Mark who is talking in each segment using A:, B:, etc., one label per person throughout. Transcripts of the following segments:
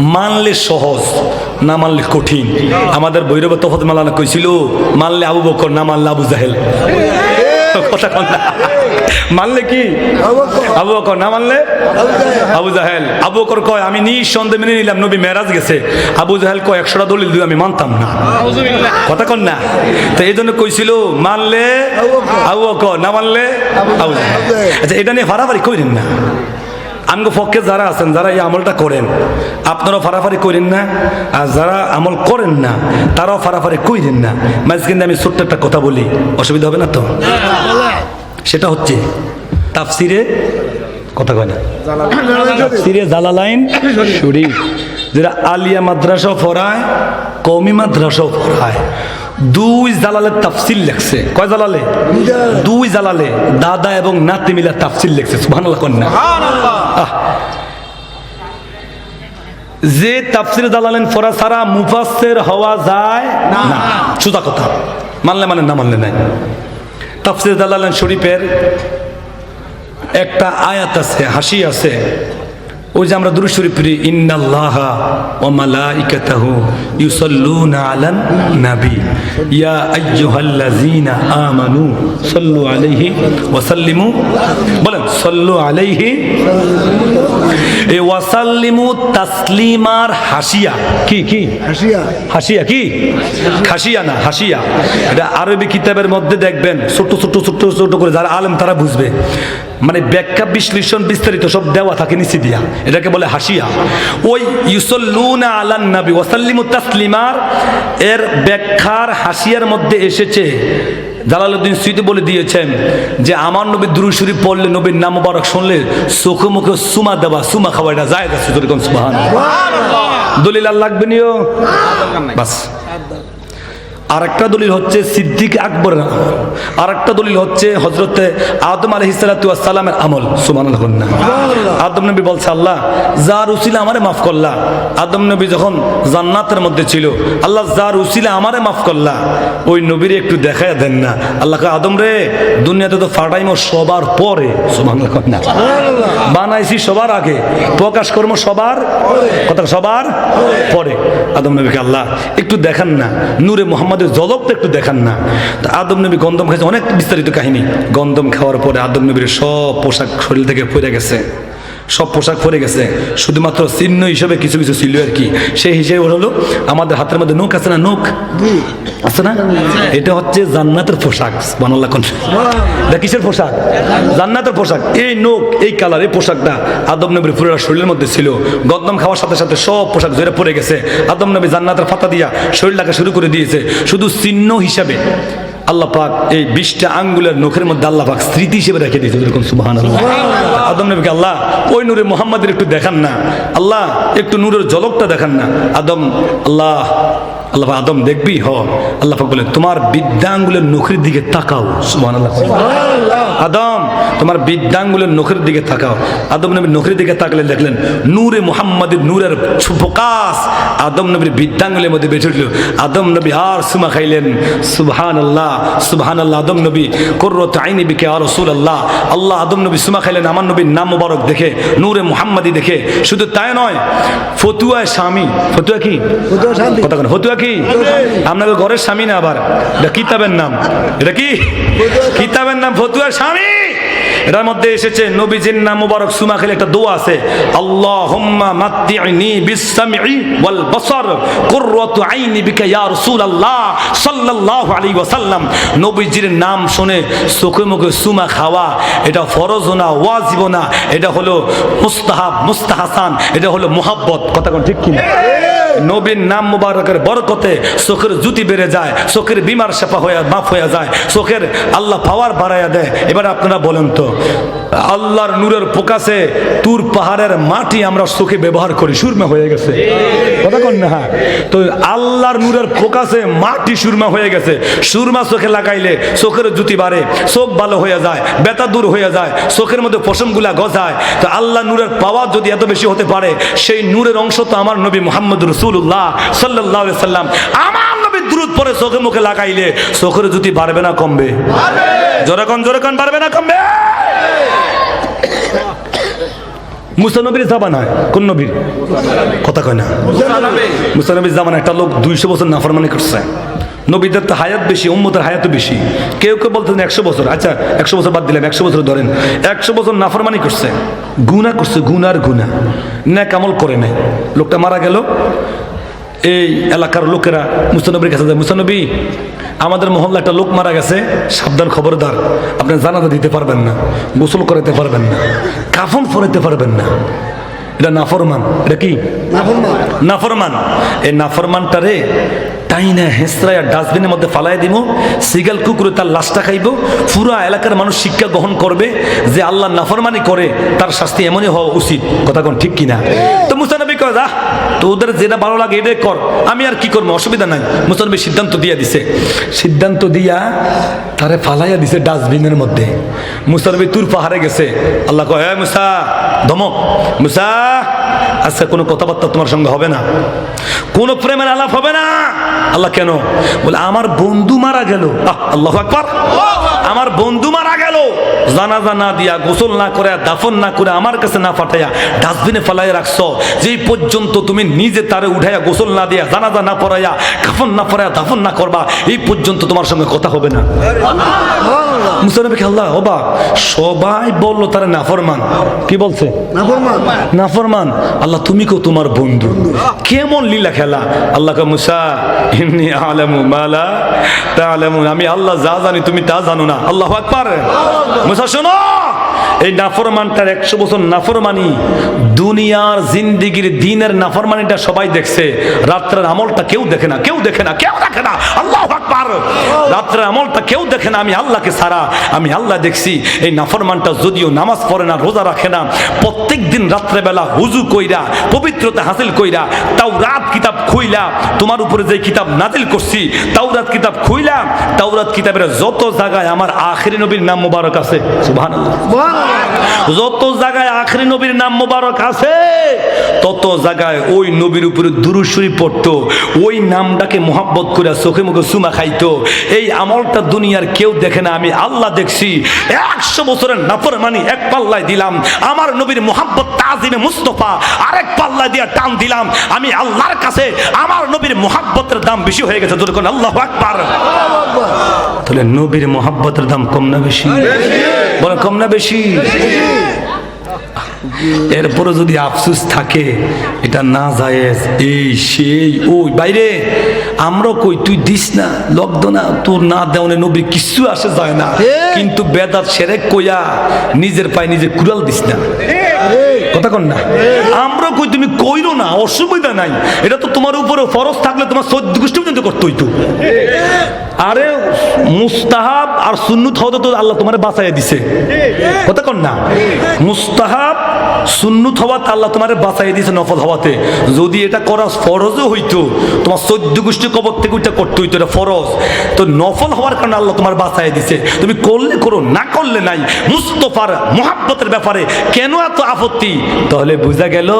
A: মানলে সহজ, না মানলে কঠিন। আমাদের বৈরব তফত মালানা কইছিল, মানলে আবু বকর, না মানলে আবু জাহেল। কথা না। মানলে কি? আবু বকর, না মানলে আবু জাহেল। আবু বকর কয়, আমি নিঃসন্দেহে মেনে নিলাম, নবী মেরাজ গেছে। আবু জাহেল কয়, একশোটা দলিল দিও আমি মানতাম না। কথা কন না। তো এই জন্য কইছিল, মানলে আবু বকর, না মানলে আবু জাহেল। আচ্ছা এটা নিয়ে ফারাফারি কইলেন না। আমগো পক্ষে যারা আছেন, যারা এই আমলটা করেন, আপনারাও ফারাফারি করেন না, আর যারা আমল করেন না, তারাও ফারাফারি কইরেন না। মাঝখানে আমি ছোট্ট একটা কথা বলি, অসুবিধা হবে না তো? সেটা হচ্ছে, তাফসিরে কথা কয় না? তাফসিরে জালালাইন শরীফ, যেটা আলিয়া মাদ্রাসা পড়ায় কমি মাদ্রাসাও পড়ায়। দুই জালালের তাফসিল লেখছে। কয় জালালে? দুই জালালে দাদা এবং নাতি মিলা তাফসিল লেখছে সুবহানাল্লাহ কন্যা। যে তাফসির দালালেন ফরা সারা মুফাসসির হওয়া যায় না। সুদা কথা। মানলে মানে না মানলে নাই। তাফসির দালালেন শরীফের একটা আয়াত আছে হাসি আছে। ওই যে আমরা দুরূদ শরীফ পড়ি ইন্নাল্লাহা ওয়া মালাইকাতাহু ইউসাল্লুনা আলান নাবী। ইয়া আইয়ুহাল্লাযীনা আমানু সাল্লু আলাইহি ওয়া সাল্লিমু। বলেন সাল্লু আলাইহি এ ওয়াসাল্লিমু তাসলিমার হাসিয়া কি কি?
B: হাসিয়া
A: হাসিয়া কি? খাসিয়া না হাসিয়া এটা আরবি কিতাবের মধ্যে দেখবেন ছোট ছোট ছোট ছোট করে যারা আলেম তারা বুঝবে। মানে ব্যাখ্যা বিশ্লেষণ বিস্তারিত সব দেওয়া থাকে নিচে দিয়া। এটাকে বলে হাসিয়া। ওই ইউসল্লুনা আলান নবী ওয়াসাল্লিমু তাসলিমার এর ব্যাখ্যার হাসিয়ার মধ্যে এসেছে। জালালউদ্দিন সুইদি বলে দিয়েছেন যে আমার নবী দুরুশরী পড়লে নবীর নাম মুবারক শুনলে চোখে মুখে সুমা দেওয়া সুমা খাওয়া এটা যায় সুবাহান দলিল আর লাগবে নিও? বাস। আর একটা দলিল হচ্ছে সিদ্দিক আকবর আর একটা দলিল হচ্ছে হজরতে আদম আলহ সালামের আমল সুমান আদম নবী বলছে আল্লাহ যার উসিলা আমারে মাফ করলা। আদম নবী যখন জান্নাতের মধ্যে ছিল আল্লাহ যার উসিলা আমারে মাফ করলা। ওই নবীর একটু দেখায় দেন না। আল্লাহ আদম রে দুনিয়াতে তো ফাটাইমো সবার পরে। সুমান বানাইছি সবার আগে প্রকাশ কর্ম সবার কথা সবার পরে। আদম নবীকে আল্লাহ একটু দেখান না নূরে মোহাম্মদের জলকটা একটু দেখান না। তা আদম নবী গন্ধম খাইছে অনেক বিস্তারিত কাহিনী। গন্ধম খাওয়ার পরে আদম নবীর সব পোশাক শরীর থেকে পড়ে গেছে। সব পোশাক পরে গেছে। শুধুমাত্র চিহ্ন হিসেবে কিছু কিছু ছিল আর কি। সেই হিসেবে হলো, আমাদের হাতের মধ্যে নৌক আছে না নৌক আছে না? এটা হচ্ছে জান্নাতের পোশাক বানাল্লা কোন। কিসের পোশাক? জান্নাতের পোশাক। এই নোক এই কালার এই পোশাকটা আদম নবীর পুরো শরীরের মধ্যে ছিল। গদম খাওয়ার সাথে সাথে সব পোশাক জোরে পড়ে গেছে। আদম নবী জান্নাতের ফাতা দিয়া শরীরটাকে শুরু করে দিয়েছে। শুধু চিহ্ন হিসাবে। আল্লাহ পাক এই বিশটা আঙ্গুলের নখের মধ্যে আল্লাহ পাক স্মৃতি হিসেবে রেখে দিয়েছে যেরকম সুবাহান আদম নবীকে আল্লাহ ওই নূরে মোহাম্মদের একটু দেখান না। আল্লাহ একটু নূরের জলকটা দেখান না। আদম আল্লাহ আল্লাহ আদম দেখবি? হ। আল্লাহ বলে তোমার বিদ্যাঙ্গুলের নখের দিকে তাকাও। আল্লাহ আদম তোমার বিদ্যাঙ্গুলের নখের দিকে তাকাও। আদম নবীর নখের দিকে তাকলে দেখলেন নূরে মোহাম্মদের নূরের প্রকাশ আদম নবীর বিদ্যাঙ্গুলের মধ্যে বেঁচে উঠল। আদম নবী আর সুমা খাইলেন সুবহান আল্লাহ সুবহান আল্লাহ আদম নবী করত আইনি বিকে আর রসুল আল্লাহ আল্লাহ আদম নবী সুমা খাইলেন আমার নবীর নাম মুবারক দেখে নূরে মোহাম্মদী দেখে শুধু তাই নয় ফতুয়া স্বামী ফতুয়া কি। কথা ফতুয়া কি? আপনাদের ঘরের স্বামী না আবার এটা কিতাবের নাম এটা কি? কিতাবের নাম ফতুয়া স্বামী। এটার মধ্যে এসেছে নবীজির নাম মুবারক সুমা খেলে একটা দোয়া আছে। আল্লাহুম্মা মাত্তি'নি বিস-সাম'i ওয়াল বাসার কুররাতু আইনি বিকা ইয়া রাসূলুল্লাহ সাল্লাল্লাহু আলাইহি ওয়াসাল্লাম। নবীজির নাম শুনে চোখে মুখে সুমা খাওয়া, এটা ফরজ না, ওয়াজিব না, এটা হলো মুস্তাহাব, মুস্তাহাসান, এটা হলো মুহাব্বত। কথা কোন ঠিক কি না? নবীর নাম মুবারকের বরকতে চোখের জুতি বেড়ে যায়, চোখের বিমার সেপা হয়ে, মাফ হয়ে যায়, চোখের আল্লাহ পাওয়ার বাড়াইয়া দেয়। এবার আপনারা বলেন তো আল্লাহর নূরের প্রকাশে তুর পাহাড়ের মাটি আমরা চোখে ব্যবহার করি, সুরমা হয়ে গেছে। কথা কন না হ্যাঁ? তো আল্লাহর নূরের প্রকাশে মাটি সুরমা হয়ে গেছে। সুরমা চোখে লাগাইলে চোখের জুতি বাড়ে, চোখ ভালো হয়ে যায় বেতা দূর হয়ে যায়, চোখের মধ্যে পশমগুলা গজায়। তো আল্লাহ নূরের পাওয়ার যদি এত বেশি হতে পারে, সেই নূরের অংশ তো আমার নবী মোহাম্মদ রসুল্লাহ সাল্লাহ সাল্লাম আমার দ্রুত পরে চোখে মুখে লাগাইলে চোখের জুতি বাড়বে না কমবে। জোরে কন জোরে কন, বাড়বে না কমবে। জামানায়, কোন নবীর? কথা না। একটা লোক দুইশো বছর করছে। নবীদের তো হায়াত বেশি বেশি। কেউ কেউ একশো বছর। আচ্ছা একশো বছর বাদ একশো বছর ধরেন। একশো বছর নাফরমানি করছে। গুনা করছে গুনার গুনা ন্যাক আমল করে নাই। লোকটা মারা গেল। এই এলাকার লোকেরা মুস্তানবীর কাছে যায় মুস্তানবী আমাদের মহল্লা একটা লোক মারা গেছে সাবধান খবরদার আপনি জানাজা দিতে পারবেন না গোসল করাতে পারবেন না কাফন ফরাইতে পারবেন না। এটা নাফরমান এটা কি? নাফরমান। এই নাফরমানটারে তাই না হেসরাইয়া ডাস্টবিনের মধ্যে ফালাই দিব সিগাল কুকুরে তার লাশটা খাইব পুরো এলাকার মানুষ শিক্ষা গ্রহণ করবে যে আল্লাহ নাফরমানি করে তার শাস্তি এমনই হওয়া উচিত। কথা কোন ঠিক কিনা? তো মুসানবী কয়, যা তো ওদের যেটা ভালো লাগে এটাই কর। আমি আর কি করব? অসুবিধা নাই। মুসানবী সিদ্ধান্ত দিয়া দিছে। সিদ্ধান্ত দিয়া তারে ফালাইয়া দিছে ডাস্টবিনের মধ্যে। মুসানবী তুর পাহাড়ে গেছে। আল্লাহ কয় হ্যাঁ মুসা, ধমক। মুসা, আজকে কোনো কথাবার্তা তোমার সঙ্গে হবে না। কোনো প্রেমের আলাপ হবে না। আল্লাহ কেন? বলে, আমার বন্ধু মারা গেল। আল্লাহ আকবার। আমার বন্ধু মারা গেল। জানাজা না দিয়া, গোসল না করে দাফন না করে আমার কাছে না ফাটাইয়া ডাস্টবিনে ফেলাই রাখছো। যেই পর্যন্ত তুমি নিজে তারে উঠাইয়া গোসল না দিয়া জানাজা না পড়াইয়া কাফন না পড়াইয়া দাফন না করবা এই পর্যন্ত তোমার সঙ্গে কথা হবে না। মুসানবীকে আল্লাহ হবা সবাই বলল তারা নাফরমান। কি বলছে? নাফরমান। আল্লাহ তুমি কো তোমার বন্ধু। কেমন লীলা খেলা? আল্লাহ মুসা ইন্নি আলামু মালা তাআলামু আমি আল্লাহ যা জানি তুমি তা জানো না। আল্লাহু আকবার। মুসা শোনো! এই নাফরমানটার একশো বছর নাফরমানি, দুনিয়ার জিন্দিগির দিনের নাফরমানিটা সবাই দেখছে। রাত্রের আমলটা কেউ দেখে না, কেউ দেখে না, কেউ দেখে না। আল্লাহ রাত্রের আমলটা কেউ দেখে না, আমি আল্লাহকে সারা আমি আল্লাহ দেখছি, এই নাফরমানটা যদিও নামাজ পড়ে না, রোজা রাখে না প্রত্যেক দিন রাত্রেবেলা হুজু কইরা, পবিত্রতা হাসিল কইরা তাও রাত কিতাব খুইলা, তোমার উপরে যে কিতাব নাজিল করছি, তাওরাত কিতাব খুইলা, তাওরাত কিতাবের যত জায়গায় আমার আখরি নবীর নাম মুবারক আছে সুবহানাল্লাহ। যত জায়গায় আখরি নবীর নাম মোবারক আছে তত জায়গায় ওই নবীর উপরে দুরুসুরি পড়তো ওই নামটাকে মোহাব্বত করে চোখে মুখে সুমা খাইতো। এই আমলটা দুনিয়ার কেউ দেখে না আমি আল্লাহ দেখছি। একশো বছরের নাফর মানি এক পাল্লায় দিলাম আমার নবীর মোহাব্বত তাজিমে মুস্তফা আরেক পাল্লায় দিয়ে টান দিলাম। আমি আল্লাহর কাছে আমার নবীর মোহাব্বতের দাম বেশি হয়ে গেছে আল্লাহ আকবার। তাহলে নবীর মোহাব্বতের দাম কম না বেশি। বলে কম না বেশি। এরপরে যদি আফসুস থাকে এটা না জায়েজ। এই সেই ওই বাইরে আমরা কই তুই দিস না লগ্ন না তোর না দেওয়ানে নবী কিছু আসে যায় না। কিন্তু বেদাত সেরে কইয়া নিজের পায়ে নিজে কুড়াল দিস না। কথা কন না। আমরা কই তুমি কইরো না অসুবিধা নাই। এটা তো তোমার উপরে ফরজ থাকলে তোমার সদ্য গোষ্ঠী পর্যন্ত করতেই তো। আরে মুস্তাহাব আর সুন্নুত হওয়া তো আল্লাহ তোমার বাঁচাইয়া দিছে। কথা কন না। মুস্তাহাব সুন্নুত হওয়াতে আল্লাহ তোমার বাঁচাইয়া দিছে নফল হওয়াতে। যদি এটা করা ফরজও হইতো। তোমার চোদ্দ গোষ্ঠী কবর থেকে ওইটা করতে হইতো এটা ফরজ। তো নফল হওয়ার কারণে আল্লাহ তোমার বাঁচাইয়া দিছে তুমি করলে করো না করলে নাই। মুস্তফার মোহাব্বতের ব্যাপারে কেন এত আপত্তি? তাহলে বোঝা গেল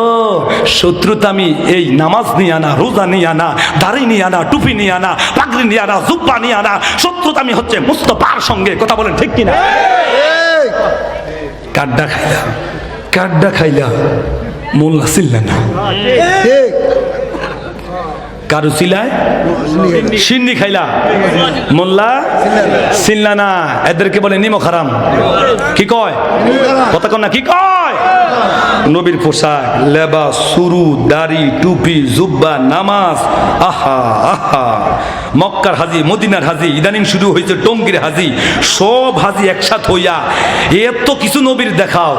A: শত্রুতা আমি এই নামাজ নিয়ে আনা রোজা নিয়ে আনা দাড়ি নিয়ে আনা টুপি নিয়ে আনা পাগড়ি নিয়ে আনা জুব্বা নিয়ে আনা শত্রুতা আমি হচ্ছে মুস্তফার সঙ্গে। কথা বলেন ঠিক কিনা? কাড্ডা খাইলা কাড্ডা খাইলা মোল্লা ছিলেন না। কারু চিলায় সিন্নি খাইলা। মোল্লা? চিল্লা না। এদেরকে বলে নিমো খারাম। কি কয়? কথা কন না, কি কয়? নবীর পোশাক, লেবা, সুরু, দাড়ি, টুপি, জুব্বা, নামাজ। আহা আহা। মক্কার হাজি, মদিনার হাজি, ইদানিং শুরু হয়েছে টঙ্গির হাজি। সব হাজি একসাথ হইয়া এত কিছু নবীর দেখাও,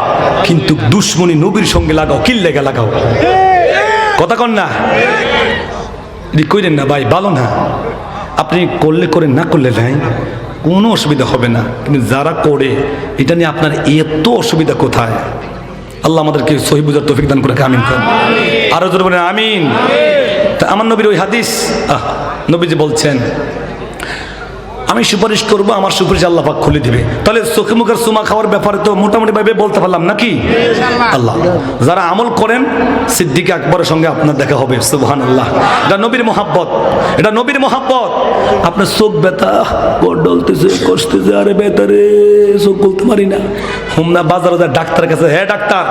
A: কিন্তু দুশ্মনী নবীর সঙ্গে লাগাও কিল লেগে লাগাও। কথা কন না? এটি কইলেন না ভাই, ভালো না। আপনি করলে করে না করলে নাই কোনো অসুবিধা হবে না। কিন্তু যারা করে, এটা নিয়ে আপনার এত অসুবিধা কোথায়? আল্লাহ আমাদেরকে সহি বুঝার তফিক দান করে আমিন করেন আরও জোর বলেন, আমিন। তা আমার নবীর ওই হাদিস, আহ, নবীজি বলছেন আমি সুপারিশ করব আমার সুপারিশ আল্লাহ পাক খুলে দিবে। তাহলে চোখে মুখের সুমা খাওয়ার ব্যাপারে তো মোটামুটি ভাবে বলতে পারলাম নাকি? আল্লাহ। যারা আমল করেন সিদ্দিক আকবরের সঙ্গে আপনার দেখা হবে সুবহান আল্লাহ এটা নবীর মোহাব্বত। এটা নবীর মোহাব্বত। আপনার চোখ ব্যথা গোড় ডলতেছে কষতেছে আরে বেতারে চোখ বলতে পারি না। হুমনা বাজারে ডাক্তার কাছে হ্যাঁ ডাক্তার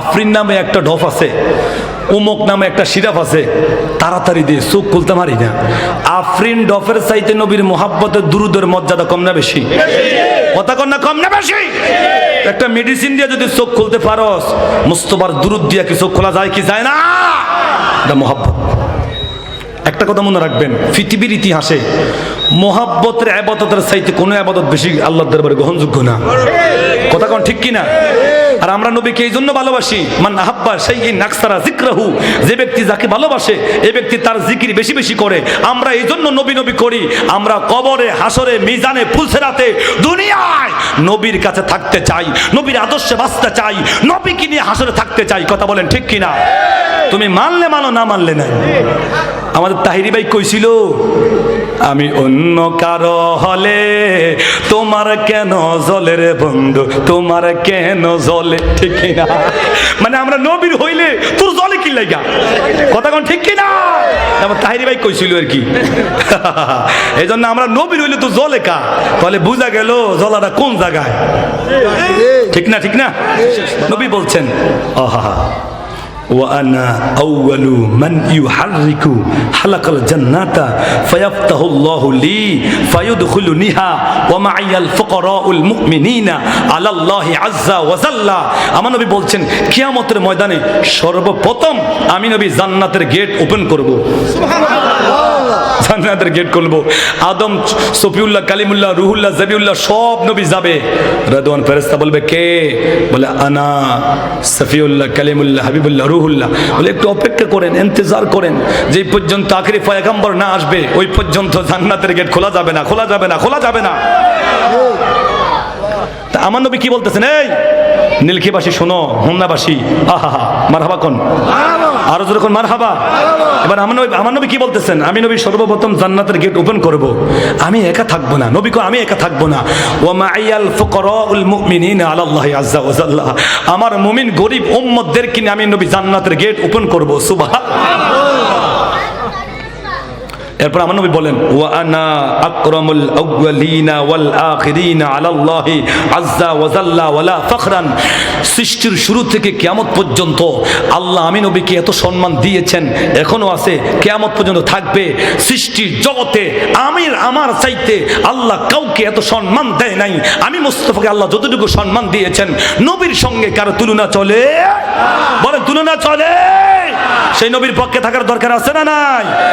A: আফরিন নামে একটা ঢপ আছে। উমক নামে একটা সিরাপ আছে, তাড়াতাড়ি দিয়ে চোখ খুলতে পারি না। আফরিন ডফের চাইতে নবীর মোহাব্বতের দুরুদের মর্যাদা কম না বেশি? কথা কন না, কম না বেশি? একটা মেডিসিন দিয়ে যদি চোখ খুলতে পারস, মুস্তফার দুরুদ দিয়া কি চোখ খোলা যায় কি যায় না? এটা মোহাব্বত। একটা কথা মনে রাখবেন, পৃথিবীর ইতিহাসে মোহাব্বতের আবাদতের চাইতে কোনো আবাদত বেশি আল্লাহর দরবারে গ্রহণযোগ্য না। কথা কোন ঠিক কিনা? আর আমরা নবীকে এই জন্য ভালোবাসি, মান আহাব্বা সেই নাকসারা জিক্রাহু যে ব্যক্তি যাকে ভালোবাসে এই ব্যক্তি তার জিকির বেশি বেশি করে। আমরা এই জন্য নবী নবী করি, আমরা কবরে হাসরে মিজানে, ফুলসেরাতে, দুনিয়ায় নবীর কাছে থাকতে চাই, নবীর আদর্শে বাঁচতে চাই, নবীকে নিয়ে হাসরে থাকতে চাই। কথা বলেন ঠিক কিনা? তুমি মানলে মানো, না মানলে নাই? আমাদের তাহিরি ভাই কইছিল আমি অন্য কারও হলে তোমার কেন জলে রে বন্ধু? তোমার কেন জলে? ঠিক না মানে আমরা নবীর হইলে তোর জলে কি লাগা কথা কোন ঠিক কিনা? আমার তাহিরি ভাই কইছিল আর কি। এই জন্য আমরা নবীর হইলে তো জলে কা? তাহলে বুঝা গেল জলাটা কোন জায়গায়? ঠিক না ঠিক না? নবী বলছেন আহা وأنا أول من يحرك حلق الجنة فيفتح الله لي فيدخلنيها ومعي الفقراء المؤمنين على الله عز وجل আমার নবী বলছেন কিয়ামতের ময়দানে সর্বপ্রথম আমি নবী জান্নাতের গেট ওপেন করব জান্নাতের গেট খুলবো আদম সফিউল্লাহ কালিমুল্লাহ রুহুল্লাহ জবিউল্লাহ সব নবী যাবে রাদওয়ান ফেরেস্তা বলবে কে বলে আনা সফিউল্লাহ কালিমুল্লাহ হাবিবুল্লাহ রুহুল্লাহ। বলে, একটু অপেক্ষা করেন, ইন্তজার করেন। যে পর্যন্ত আখেরি পয়গাম্বর না আসবে, ওই পর্যন্ত জান্নাতের গেট খোলা যাবে না, খোলা যাবে না, খোলা যাবে না। তা আমার নবী কি বলতেছেন? এই নীলকিবাসী শোনো, হোমনাবাসী আহা হা মারহাবা কোন। আরও যেরকম মারহাবা? এবার আমার নবী আমার নবী কি বলতেছেন? আমি নবী সর্বপ্রথম জান্নাতের গেট ওপেন করব। আমি একা থাকব না। নবী কো আমি একা থাকব না। ও মাইয়াল ফুকরাউল মুমিনিন আলাল্লাহি আজ্জা ওয়া জাল্লা। আমার মুমিন গরিব উম্মতদের কিনে আমি নবী জান্নাতের গেট ওপেন করব। সুবহানাল্লাহ। এরপর আমার নবী বলেন, ওয়া আনা আকরামুল আউয়ালিনা ওয়াল আখিরিনা আলাল্লাহি আজ্জা ওয়া জাল্লা ওয়ালা ফখরান। সৃষ্টির শুরু থেকে কিয়ামত পর্যন্ত আল্লাহ আমি নবীকে এত সম্মান দিয়েছেন, এখনও আছে, কিয়ামত পর্যন্ত থাকবে। সৃষ্টির জগতে আমির আমার চাইতে আল্লাহ কাউকে এত সম্মান দেয় নাই। আমি মুস্তফাকে আল্লাহ যতটুকু সম্মান দিয়েছেন, নবীর সঙ্গে কারও তুলনা চলে? বলে তুলনা চলে? সেই নবীর পক্ষে থাকার দরকার আছে না নাই?